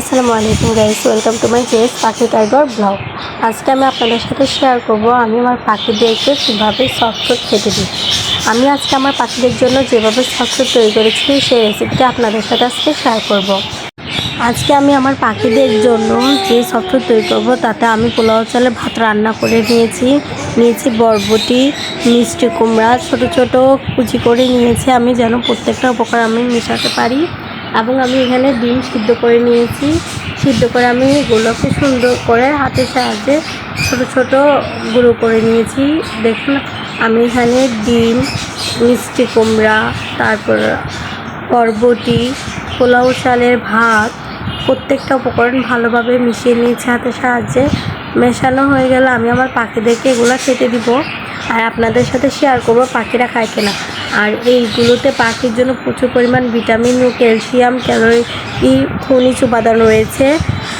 আসসালামু আলাইকুম guys welcome to my Jess Pakhi tiger vlog আজকে আমি আপনাদের সাথে শেয়ার করব আমি আমার পাখিদেরকে কীভাবে সফটফুড খেতে দিই। আমি আজকে আমার পাখিদের জন্য যেভাবে সফটফুড তৈরি করেছি, সেই রেসিপিটা আপনাদের সাথে আজকে শেয়ার করব। আজকে আমি আমার পাখিদের জন্য যে সফটফুড তৈরি করব, তাতে আমি পোলাও চালে ভাত রান্না করে নিয়েছি। নিয়েছি বরবটি, মিষ্টি কুমড়া, ছোট ছোট কুচি করে নিয়েছি। আমি যেন প্রত্যেকটা উপকার আমি মেশাতে পারি। এবং আমি এখানে ডিম সিদ্ধ করে নিয়েছি। সিদ্ধ করে আমি এগুলোকে সুন্দর করে হাতের সাহায্যে ছোট ছোট গুঁড়ো করে নিয়েছি। দেখুন, আমি এখানে ডিম, মিষ্টি কুমড়া, তারপর বরবটি, পোলাও চালের ভাত, প্রত্যেকটা উপকরণ ভালোভাবে মিশিয়ে নিয়েছি হাতের সাহায্যে। মেশানো হয়ে গেলে আমি আমার পাখিদেরকে এগুলো খেতে দিব। আর আপনাদের সাথে শেয়ার করব পাখিরা খায় কিনা। আর এইগুলোতে পাখির জন্য প্রচুর পরিমাণ ভিটামিন ও ক্যালসিয়াম, ক্যালোরি খনিজ উপাদান রয়েছে।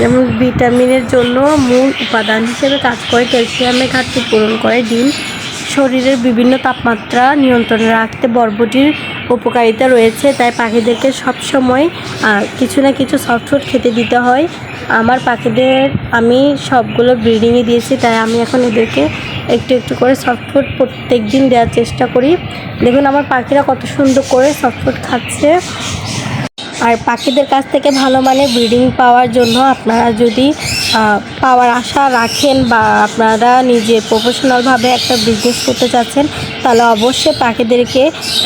যেমন ভিটামিনের জন্য মূল উপাদান হিসেবে কাজ করে ক্যালসিয়ামের ঘাটতি পূরণ করে ডিম। শরীরের বিভিন্ন তাপমাত্রা নিয়ন্ত্রণে রাখতে বরবটির উপকারিতা রয়েছে, তাই পাখিদেরকে সবসময় কিছু না কিছু সফটফুড খেতে দিতে হয়। আমার পাখিদের, আমি সবগুলো ব্রিডিংয়ে দিয়েছি, তাই আমি এখন এদেরকে একটু একটু করে সফটফুড প্রত্যেক দিন দেওয়ার চেষ্টা করি। দেখুন আমার পাখিরা কত সুন্দর করে সফটফুড খাচ্ছে। আর পাখিদের কাছ থেকে ভালো মানের ব্রিডিং পাওয়ার জন্য আপনারা যদি পাওয়ার আশা রাখেন বা আপনারা নিজে প্রফেশনালভাবে একটা বিজনেস করতে চাচ্ছেন, তাহলে অবশ্যই পাখিদেরকে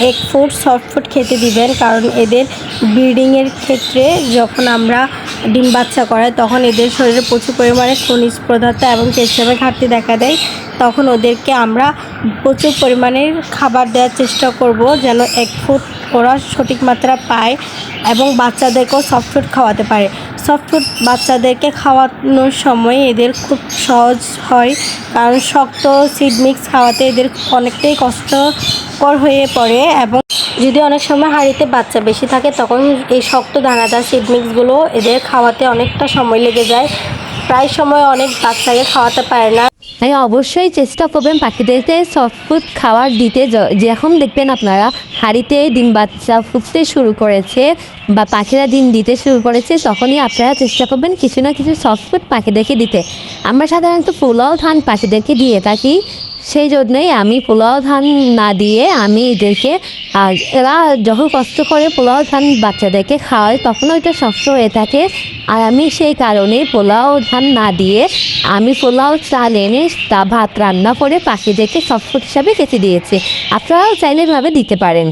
এক ফুড সফট ফুড খেতে দিবেন। কারণ এদের ব্রিডিংয়ের ক্ষেত্রে যখন আমরা ডিম বাচ্চা করাই তখন এদের শরীরে প্রচুর পরিমাণে খনিজ পদার্থ এবং ক্যালসিয়ামের ঘাটতি দেখা দেয়। তখন ওদেরকে আমরা প্রচুর পরিমাণে খাবার দেওয়ার চেষ্টা করব যেন এক ফুট ওরা সঠিক মাত্রা পায় এবং বাচ্চাদেরকেও সফটফুড খাওয়াতে পারে। সফটফুড বাচ্চাদেরকে খাওয়ানোর সময় এদের খুব সহজ হয়, কারণ শক্ত সিড মিক্স খাওয়াতে এদের অনেকটাই কষ্টকর হয়ে পড়ে এবং যদি অনেক সময় হাঁড়িতে বাচ্চা বেশি থাকে, তখন এই শক্ত দানাদার সিড মিক্সগুলো এদের খাওয়াতে অনেকটা সময় লেগে যায়। প্রায় সময় অনেক বাচ্চাকে খাওয়াতে পারে না। তাই অবশ্যই চেষ্টা করবেন পাখিদেরকে সফট ফুড খাবার দিতে। য- যখন দেখবেন আপনারা, হাঁড়িতে ডিম বাচ্চা ফুটতে শুরু করেছে বা পাখিরা ডিম দিতে শুরু করেছে, তখনই আপনারা চেষ্টা করবেন কিছু না কিছু সফট ফুড পাখিদেরকে দিতে। আমরা সাধারণত পোলাও ধান পাখিদেরকে দিয়ে থাকি। সেই জন্যই আমি পোলাও ধান না দিয়ে আমি এদেরকে, আর এরা যখন কষ্ট করে পোলাও ধান বাচ্চাদেরকে খাওয়ায়, তখন ওইটা শক্ত হয়ে থাকে। আর আমি সেই কারণে পোলাও ধান না দিয়ে আমি পোলাও চাল এনে তা ভাত রান্না করে পাখিদেরকে সফট হিসাবে খেতে দিয়েছি। আপনারাও চাইলে এভাবে দিতে পারেন।